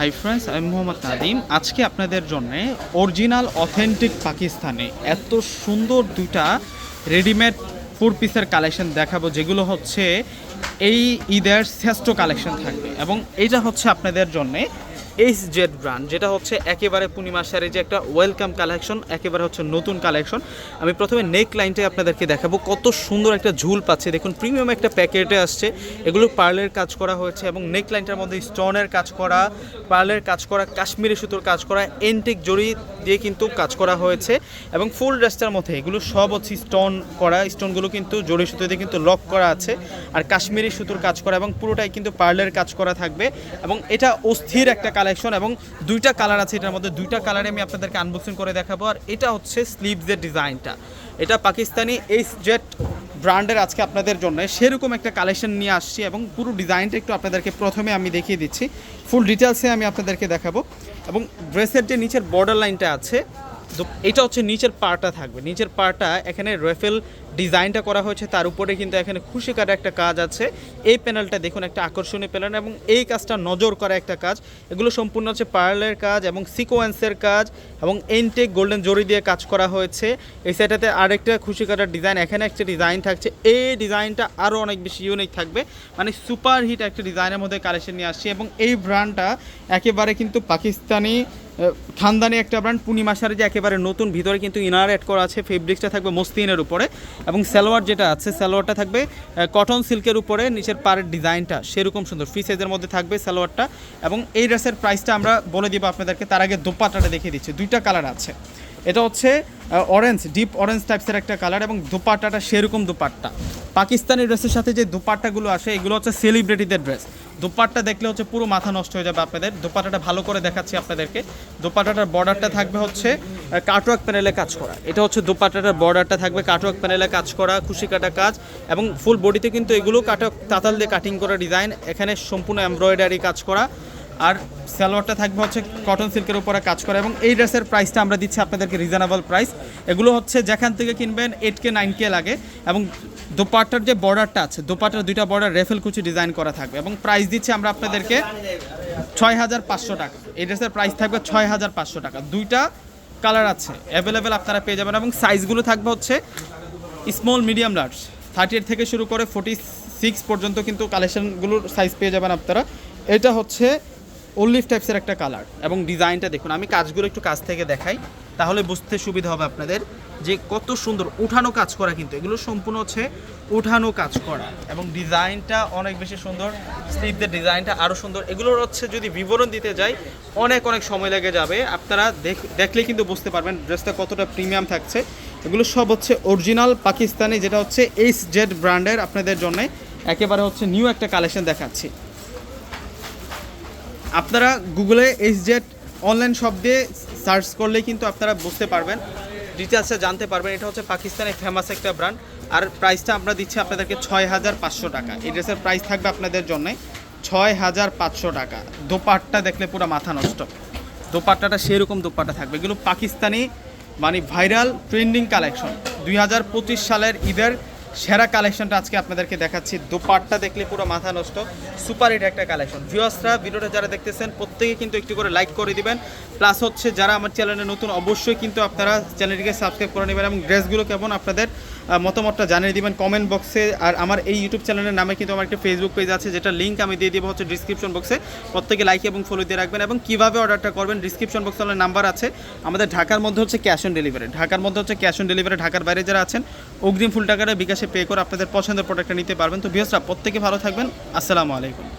Hi friends, আমি মোহাম্মদ নাদিম। আজকে আপনাদের জন্য অরিজিনাল, অথেন্টিক পাকিস্তানে এত সুন্দর দুটা রেডিমেড ফোর পিসের কালেকশন দেখাবো, যেগুলো হচ্ছে এই ঈদের শ্রেষ্ঠ কালেকশন থাকবে। এবং এটা হচ্ছে আপনাদের জন্য এইচ জেড ব্র্যান্ড যেটা হচ্ছে একেবারে পূর্ণিমা শাড়ি, যে একটা ওয়েলকাম কালেকশন একেবারে হচ্ছে নতুন কালেকশন আমি প্রথমে নেক লাইনটাই আপনাদেরকে দেখাবো, কত সুন্দর একটা ঝুল পাচ্ছে। দেখুন প্রিমিয়াম একটা প্যাকেটে আসছে। এগুলো পার্লের কাজ করা হয়েছে এবং নেক লাইনটার মধ্যে স্টোনের কাজ করা পার্লের কাজ করা, কাশ্মীরি সুতোর কাজ করা এন্টিক জড়ি দিয়ে কিন্তু কাজ করা হয়েছে। এবং ফুল ড্রেসটার মধ্যে এগুলো সব হচ্ছে স্টোন করা স্টোনগুলো কিন্তু জড়ি সুতো দিয়ে কিন্তু লক করা আছে। আর কাশ্মীরি সুতোর কাজ করা এবং পুরোটাই কিন্তু পার্লের কাজ করা থাকবে। এবং এটা অস্থির একটা কালেকশন এবং দুইটা কালার আছে এটার মধ্যে। দুইটা কালারে আমি আপনাদেরকে আনবক্সিং করে দেখাবো। আর এটা হচ্ছে স্লিভসের ডিজাইনটা। এটা পাকিস্তানি এইচ জেট ব্র্যান্ডের আজকে আপনাদের জন্য। সেরকম একটা কালেকশন নিয়ে আসছি এবং পুরো ডিজাইনটা একটু আপনাদেরকে প্রথমে আমি দেখিয়ে দিচ্ছি। ফুল ডিটেলসে আমি আপনাদেরকে দেখাবো। এবং ড্রেসের যে নিচের বর্ডার লাইনটা আছে, তো এটা হচ্ছে নিচের পার্টটা থাকবে। নিচের পার্টটা এখানে রেফেল ডিজাইনটা করা হয়েছে, তার উপরে কিন্তু এখানে খুশি কাটা একটা কাজ আছে। এই প্যানেলটা দেখুন, একটা আকর্ষণীয় প্যানেল এবং এই কাজটা নজর করা একটা কাজ। এগুলো সম্পূর্ণ হচ্ছে পার্লের কাজ এবং সিকোয়েন্সের কাজ এবং এনটেক গোল্ডেন জরি দিয়ে কাজ করা হয়েছে। এই সাইডটাতে আরেকটা খুশি কাটার ডিজাইন, এখানে একটা ডিজাইন থাকছে। এই ডিজাইনটা আরও অনেক বেশি ইউনিক থাকবে। মানে সুপার হিট একটা ডিজাইনের মধ্যে কালেকশন নিয়ে আসছি এবং এই ব্র্যান্ডটা একেবারে কিন্তু পাকিস্তানি খানদানি একটা ব্র্যান্ড। পূর্ণিমা শাড়ি যে একেবারে নতুন, ভিতরে কিন্তু ইনার অ্যাড করা আছে ফেব্রিক্সটা থাকবে মস্তিনের উপরে। এবং সালোয়ার যেটা আছে, সালোয়ারটা থাকবে কটন সিল্কের উপরে, নিচের পাড়ের ডিজাইনটা সেরকম সুন্দর ফ্রি সাইজের মধ্যে থাকবে সালোয়ারটা। এবং এই ড্রেসের প্রাইসটা আমরা বলে দিব আপনাদেরকে, তার আগে দোপাট্টাটা দেখিয়ে দিচ্ছি, দুইটা কালার আছে। এটা হচ্ছে অরেঞ্জ ডিপ অরেঞ্জ টাইপসের একটা কালার এবং দোপাট্টাটা সেরকম দোপাট্টা। পাকিস্তানি ড্রেসের সাথে যে দোপাট্টাগুলো আসে, এগুলো হচ্ছে সেলিব্রিটিদের ড্রেস দোপাট্টা দেখলে হচ্ছে পুরো মাথা নষ্ট হয়ে যাবে আপনাদের। দোপাট্টাটা ভালো করে দেখাচ্ছি আপনাদেরকে। দোপাট্টাটার বর্ডারটা থাকবে হচ্ছে কাটওয়ার্ক প্যানেলে কাজ করা। এটা হচ্ছে দোপাট্টাটার বর্ডারটা থাকবে কাটওয়ার্ক প্যানেলে কাজ করা খুশি কাটা কাজ এবং ফুল বডিতে কিন্তু এগুলো কাটা, তাতাল দিয়ে কাটিং করা ডিজাইন এখানে সম্পূর্ণ এমব্রয়ডারি কাজ করা। আর সালোয়ারটা থাকবে হচ্ছে কটন সিল্কের উপরে কাজ করা এবং এই ড্রেসের প্রাইসটা আমরা দিচ্ছি আপনাদেরকে রিজনেবল প্রাইস এগুলো হচ্ছে যেখান থেকে কিনবেন এইট কে নাইন কে লাগে এবং দোপাট্টার যে বর্ডারটা আছে দোপাট্টার দুইটা বর্ডার রেফেল কুচি ডিজাইন করা থাকবে এবং প্রাইস দিচ্ছি আমরা আপনাদেরকে ছয় হাজার পাঁচশো টাকা। এই ড্রেসের প্রাইস থাকবে ছয় হাজার পাঁচশো টাকা। দুইটা কালার আছে অ্যাভেলেবেল আপনারা পেয়ে যাবেন এবং সাইজগুলো থাকবে হচ্ছে small medium large thirty eight থেকে শুরু করে ফোর্টি সিক্স পর্যন্ত কিন্তু কালেকশানগুলোর সাইজ পেয়ে যাবেন আপনারা। এটা হচ্ছে ওলিভ টাইপসের একটা কালার এবং ডিজাইনটা দেখুন, আমি কাজগুলো একটু কাছ থেকে দেখাই। তাহলে বুঝতে সুবিধা হবে আপনাদের যে কত সুন্দর উঠানো কাজ করা কিন্তু। এগুলো সম্পূর্ণ হচ্ছে উঠানো কাজ করা। এবং ডিজাইনটা অনেক বেশি সুন্দর। স্লিপদের ডিজাইনটা আরও সুন্দর। এগুলোর হচ্ছে যদি বিবরণ দিতে যাই, অনেক অনেক সময় লেগে যাবে। আপনারা দেখ- দেখলেই কিন্তু বুঝতে পারবেন ড্রেসটা কতটা প্রিমিয়াম থাকছে। এগুলো সব হচ্ছে অরিজিনাল পাকিস্তানি, যেটা হচ্ছে এইচ জেড ব্র্যান্ডের আপনাদের জন্য একেবারে হচ্ছে নিউ একটা কালেকশন দেখাচ্ছি। আপনারা গুগলে এইচ জেড অনলাইন শপ দিয়ে সার্চ করলেই কিন্তু আপনারা বুঝতে পারবেন ডিটেলসে জানতে পারবেন। এটা হচ্ছে পাকিস্তানের ফেমাস একটা ব্র্যান্ড আর প্রাইসটা আমরা দিচ্ছি আপনাদেরকে ছয় হাজার পাঁচশো টাকা। এই ড্রেসের প্রাইস থাকবে আপনাদের জন্যে ছয় হাজার পাঁচশো টাকা। দোপাট্টা দেখলে পুরো মাথা নষ্ট। দোপাট্টাটা সেরকম দোপাট্টা থাকবে। এগুলো পাকিস্তানি মানে ভাইরাল ট্রেন্ডিং কালেকশন দুই হাজার পঁচিশ সালের ঈদের সেরা কালেকশনটা আজকে আপনাদেরকে দেখাচ্ছি। দোপাট্টা দেখলে পুরো মাথা নষ্ট। সুপার হিট একটা কালেকশন। ভিউয়ার্সরা ভিডিওটা যারা দেখতেছেন, প্রত্যেকে কিন্তু একটু করে লাইক করে দিবেন। প্লাস হচ্ছে যারা আমার চ্যানেলে নতুন, অবশ্যই কিন্তু আপনারা চ্যানেলটিকে সাবস্ক্রাইব করে নেবেন এবং ড্রেসগুলো কেমন আপনাদের মতামতটা জানিয়ে দিবেন কমেন্ট বক্সে আর আমার এই ইউটিউব চ্যানেলের নামে কিন্তু আমার একটা ফেসবুক পেজ আছে যেটা লিঙ্ক আমি দিয়ে দিব হচ্ছে ডিসক্রিপশন বক্সে প্রত্যেকে লাইক এবং ফলো দিয়ে রাখবেন এবং কীভাবে অর্ডারটা করবেন ডিসক্রিপশন বক্সে আমার নাম্বার আছে। আমাদের ঢাকার মধ্যে হচ্ছে ক্যাশ অন ডেলিভারি ঢাকার মধ্যে হচ্ছে ক্যাশ অন ডেলিভারি ঢাকার বাইরে যারা আছেন, অগ্রিম ফুল টাকাটা বিকাশে পে করে আপনাদের পছন্দের প্রোডাক্টটা নিতে পারবেন। তো ভিউসরা প্রত্যেকে ভালো থাকবেন। আসসালামু আলাইকুম।